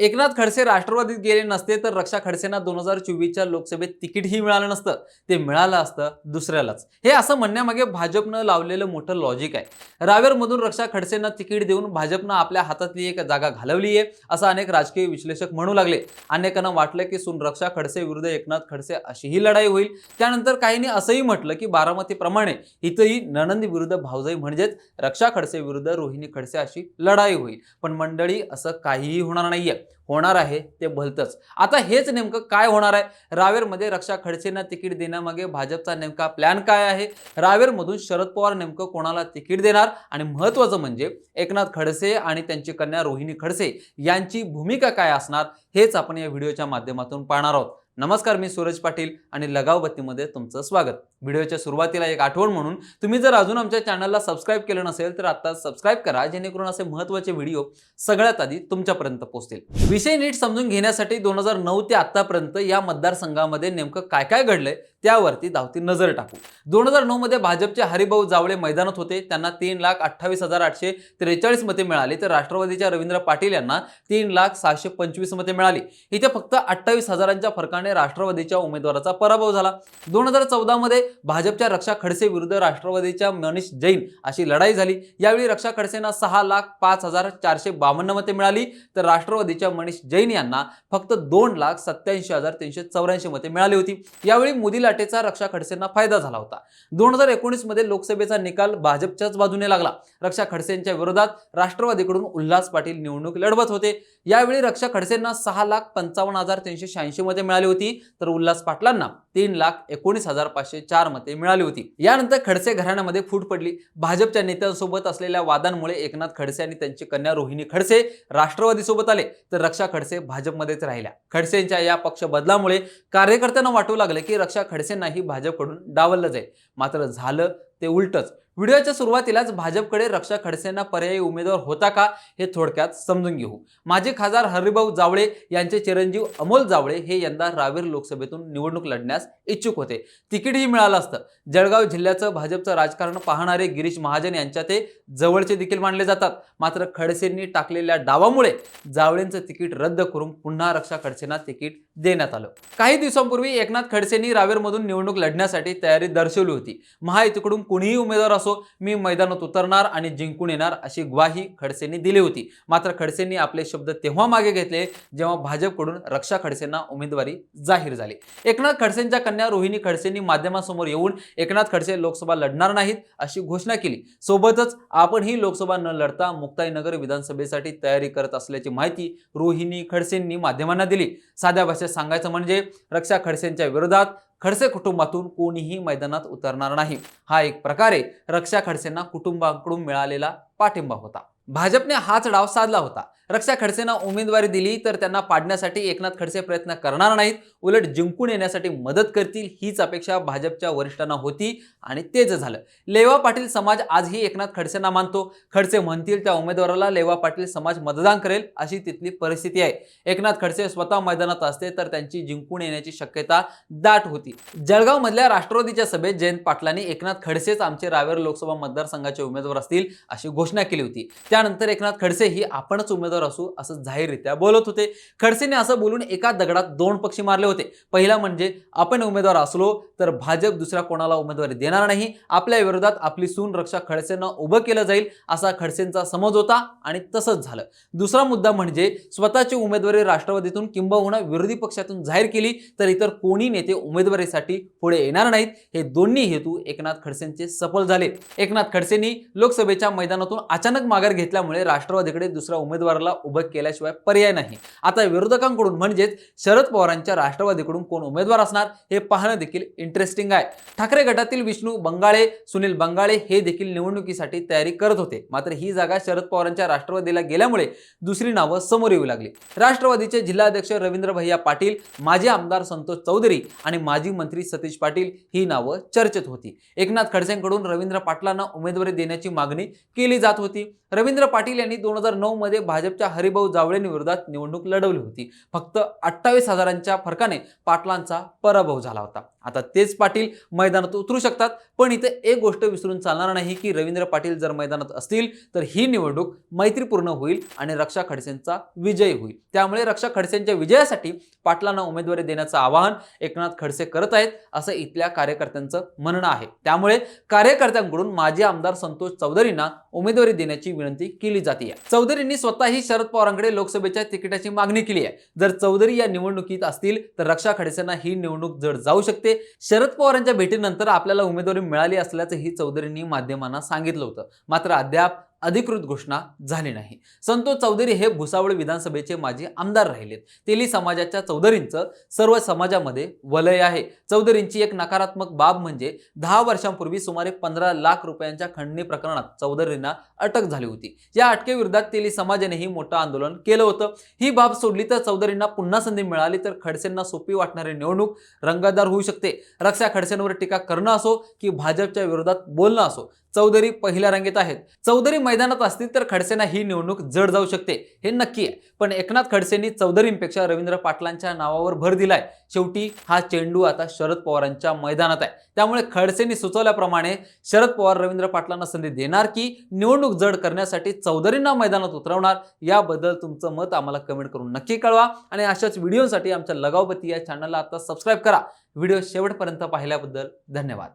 एकनाथ खडसे राष्ट्रवादीत गेले नसते तर रक्षा खडसेंना दोन हजार चोवीसच्या लोकसभेत तिकीटही मिळालं नसतं. ते मिळालं असतं दुसऱ्यालाच. हे असं म्हणण्यामागे भाजपनं लावलेलं मोठं लॉजिक आहे. रावेरमधून रक्षा खडसेंना तिकीट देऊन भाजपनं आपल्या हातातली एक जागा घालवली आहे असं अनेक राजकीय विश्लेषक म्हणू लागले. अनेकांना वाटलं की सुन रक्षा खडसे विरुद्ध एकनाथ खडसे अशीही लढाई होईल. त्यानंतर काहींनी असंही म्हटलं की बारामतीप्रमाणे इथंही ननंद विरुद्ध भावजाई म्हणजेच रक्षा खडसे विरुद्ध रोहिणी खडसे अशी लढाई होईल. पण मंडळी असं काहीही होणार नाहीये. होणार आहे ते भलतंच. आता हेच नेमकं काय होणार आहे? रावेरमध्ये रक्षा खडसेंना तिकीट देण्यामागे भाजपचा नेमका प्लॅन काय आहे? रावेरमधून शरद पवार नेमकं कोणाला तिकीट देणार? आणि महत्त्वाचं म्हणजे एकनाथ खडसे आणि त्यांची कन्या रोहिणी खडसे यांची भूमिका काय असणार? हेच आपण या व्हिडिओच्या माध्यमातून पाहणार आहोत. नमस्कार मी सूरज पाटील आणि लगाव बत्तीमध्ये तुमचं स्वागत. व्हिडिओच्या सुरुवातीला एक आठवण म्हणून तुम्ही जर अजून आमच्या चॅनलला सबस्क्राईब केलं नसेल तर आता सबस्क्राईब करा जेणेकरून असे महत्त्वाचे व्हिडिओ सगळ्यात आधी तुमच्यापर्यंत पोहोचतील. विषय नीट समजून घेण्यासाठी दोन हजार नऊ ते आतापर्यंत या मतदारसंघामध्ये नेमकं काय काय घडलंय त्यावरती धावती नजर टाकू. दोन हजार नऊ मध्ये भाजपचे हरिभाऊ जावळे मैदानात होते त्यांना तीन लाख अठ्ठावीस हजार आठशे त्रेचाळीस मते मिळाली तर राष्ट्रवादीच्या रवींद्र पाटील यांना तीन लाख सहाशे पंचवीस मते मिळाली. इथे फक्त अठ्ठावीस हजारांच्या फरकाने राष्ट्रवादीच्या उमेदवाराचा पराभव झाला. दोन हजार चौदा मध्ये भाजपच्या रक्षा खडसे विरुद्ध राष्ट्रवादीच्या मनीष जैन अशी लढाई झाली. यावेळी रक्षा खडसेंना सहा लाख पाच हजार चारशे बावन्न मते मिळाली. तर राष्ट्रवादीच्या मनीष जैन यांना फक्त दोन लाख सत्याऐंशी हजार तीनशे चौऱ्याऐंशी मते मिळाली होती. यावेळी मोदी लाटेचा रक्षा खडसेंना फायदा झाला होता. दोन हजार एकोणीसमध्ये लोकसभेचा निकाल भाजपच्याच बाजूने लागला. रक्षा खडसेंच्या विरोधात राष्ट्रवादीकडून उल्हास पाटील निवडणूक लढवत होते. यावेळी रक्षा खडसेंना सहा लाख पंचावन्न हजार तीनशे शहाऐंशी मते मिळाली होती. तर उल्हास पाटलांना तीन लाख एकोणीस हजार पाचशे चार मते मिळाली होती. यानंतर खडसे घराण्यामध्ये फूट पडली. भाजपच्या नेत्यांसोबत असलेल्या वादांमुळे एकनाथ खडसे आणि त्यांची कन्या रोहिणी खडसे राष्ट्रवादीसोबत आले तर रक्षा खडसे भाजपमध्येच राहिल्या. खडसेंच्या या पक्ष बदलामुळे कार्यकर्त्यांना वाटू लागले की रक्षा खडसेंनाही भाजपकडून डावललं जाईल. मात्र झालं ते उलटच. व्हिडिओच्या सुरुवातीलाच भाजपकडे रक्षा खडसेंना पर्यायी उमेदवार होता का हे थोडक्यात समजून घेऊ. माजी खासदार हरिभाऊ जावळे यांचे चिरंजीव अमोल जावळे हे यंदा रावेर लोकसभेतून निवडणूक लढण्यास इच्छुक होते. तिकीटही मिळालं असतं. जळगाव जिल्ह्याचं भाजपचं राजकारण पाहणारे गिरीश महाजन यांच्या ते जवळचे देखील मानले जातात. मात्र खडसेंनी टाकलेल्या डावामुळे जावळेंचं तिकीट रद्द करून पुन्हा रक्षा खडसेंना तिकीट देण्यात आलं. काही दिवसांपूर्वी एकनाथ खडसेंनी रावेरमधून निवडणूक लढण्यासाठी तयारी दर्शवली होती. महायुतीकडून कुणीही उमेदवार असो मी मैदानात उतरणार आणि जिंकून येणार अशी ग्वाही खडसेंनी दिली होती. मात्र खडसेंनी आपले शब्द तेव्हा मागे घेतले जेव्हा भाजपकडून रक्षा खडसेंना उमेदवारी जाहीर झाली. एकनाथ खडसेंच्या कन्या रोहिणी खडसेंनी माध्यमासमोर येऊन एकनाथ खडसे लोकसभा लढणार नाहीत अशी घोषणा केली. सोबतच आपण ही लोकसभा न लढता मुक्ताईनगर विधानसभेसाठी तयारी करत असल्याची माहिती रोहिणी खडसेंनी माध्यमांना दिली. साध्या भाषेत सांगायचं म्हणजे रक्षा खडसेंच्या विरोधात खडसे कुटुंबातून कोणीही मैदानात उतरणार नाही. हा एक प्रकारे रक्षा खडसेंना कुटुंबाकडून मिळालेला पाठिंबा होता. भाजपने हाच डाव साधला होता. रक्षा खडसेंना उमेदवारी दिली तर त्यांना पाडण्यासाठी एकनाथ खडसे प्रयत्न करणार नाहीत. उलट जिंकून येण्यासाठी मदत करतील हीच अपेक्षा भाजपच्या वरिष्ठांना होती आणि तेच झालं. लेवा पाटील समाज आजही एकनाथ खडसेंना मानतो. खडसे म्हणतील त्या उमेदवाराला लेवा पाटील समाज मतदान करेल अशी तिथली परिस्थिती आहे. एकनाथ खडसे स्वतः मैदानात असते तर त्यांची जिंकून येण्याची शक्यता दाट होती. जळगाव मधल्या राष्ट्रवादीच्या सभेत जयंत पाटलांनी एकनाथ खडसेच आमचे रावेर लोकसभा मतदारसंघाचे उमेदवार असतील अशी घोषणा केली होती. त्यानंतर एकनाथ खडसे ही आपणच उमेदवार असू असं जाहीररित्या बोलत होते. खडसेने असं बोलून एका दगडात दोन पक्षी मारले होते. पहिला म्हणजे आपण उमेदवार असलो तर भाजप दुसऱ्या कोणाला उमेदवारी देणार नाही? आपल्या विरोधात आपली सून रक्षा खडसेंना उभं केलं जाईल असा खडसेंचा समज होता आणि तसंच झालं. दुसरा मुद्दा म्हणजे स्वतःची उमेदवारी राष्ट्रवादीतून किंबहुना विरोधी पक्षातून जाहीर केली तर इतर कोणी नेते उमेदवारीसाठी पुढे येणार नाहीत. हे दोन्ही हेतू एकनाथ खडसेंचे सफल झाले. एकनाथ खडसेंनी लोकसभेच्या मैदानातून अचानक माघार घेतल्यामुळे राष्ट्रवादीकडे दुसऱ्या उमेदवाराला उभं केल्याशिवाय पर्याय नाही. आता विरोधकांकडून म्हणजेच शरद पवारांच्या राष्ट्रवादीकडून कोण उमेदवार असणार हे पाहणं देखील इंटरेस्टिंग आहे. ठाकरे गटातील विष्णू बंगाळे सुनील बंगाळे हे देखील निवडणुकीसाठी तयारी करत होते. मात्र ही जागा शरद पवारांच्या राष्ट्रवादीला गेल्यामुळे दुसरी नावं समोर येऊ लागली. राष्ट्रवादीचे जिल्हाध्यक्ष रवींद्र भैया पाटील माजी आमदार संतोष चौधरी आणि माजी मंत्री सतीश पाटील ही नावं चर्चेत होती. एकनाथ खडसेंकडून रवींद्र पाटलांना उमेदवारी देण्याची मागणी केली जात होती. रवींद्र पाटील यांनी दोन हजार नऊ मध्ये भाजप भाजपच्या हरिभाऊ जावळेंविरोधात निवडणूक लढवली होती. फक्त अठ्ठावीस हजारांच्या फरकाने पाटलांचा पराभव झाला होता. आता तेच पाटील मैदानात उतरू शकतात पण इथे एक गोष्ट विसरून चालणार नाही की रवींद्र पाटील जर मैदानात असतील तर ही निवडणूक मैत्रीपूर्ण होईल आणि रक्षा खडसेंचा विजय होईल. त्यामुळे रक्षा खडसेंच्या विजयासाठी पाटलांना उमेदवारी देण्याचं आवाहन एकनाथ खडसे करत आहेत असं इथल्या कार्यकर्त्यांचं म्हणणं आहे. त्यामुळे कार्यकर्त्यांकडून माजी आमदार संतोष चौधरींना उमेदवारी देण्याची विनंती केली जाते. चौधरींनी स्वतःही शरद पवारांकडे लोकसभेच्या तिकिटाची मागणी केली आहे. जर चौधरी या निवडणुकीत असतील तर रक्षा खडसेंना ही निवडणूक जड जाऊ शकते. शरद पवारांच्या भेटीनंतर आपल्याला उमेदवारी मिळाली असल्याचंही चौधरींनी माध्यमांना सांगितलं होतं. मात्र अद्याप अधिकृत घोषणा झाली नाही. संतोष चौधरी हे भुसावळ विधानसभेचे माजी आमदार राहिलेत. तेली समाजाच्या चौधरींचं सर्व समाजामध्ये वलय आहे. चौधरींची एक नकारात्मक बाब म्हणजे दहा वर्षांपूर्वी सुमारे पंधरा लाख रुपयांच्या खंडणी प्रकरणात चौधरींना अटक झाली होती. या अटकेविरोधात तेली समाजानेही मोठं आंदोलन केलं होतं. ही बाब सोडली तर चौधरींना पुन्हा संधी मिळाली तर खडसेंना सोपी वाटणारी निवडणूक रंगतदार होऊ शकते. रक्षा खडसेंवर टीका करणं असो की भाजपच्या विरोधात बोलणं असो चौधरी पहिल्या रांगेत आहेत. चौधरी मैदानात असतील तर खडसेंना ही निवडणूक जड जाऊ शकते हे नक्की आहे. पण एकनाथ खडसेंनी चौधरींपेक्षा रवींद्र पाटलांच्या नावावर भर दिलाय. शेवटी हा चेंडू आता शरद पवारांच्या मैदानात आहे. त्यामुळे खडसेंनी सुचवल्याप्रमाणे शरद पवार रवींद्र पाटलांना संधी देणार की निवडणूक जड करण्यासाठी चौधरींना मैदानात उतरवणार याबद्दल तुमचं मत आम्हाला कमेंट करून नक्की कळवा. आणि अशाच व्हिडिओसाठी आमच्या लगावपती या चॅनलला आता सबस्क्राईब करा. व्हिडिओ शेवटपर्यंत पाहिल्याबद्दल धन्यवाद.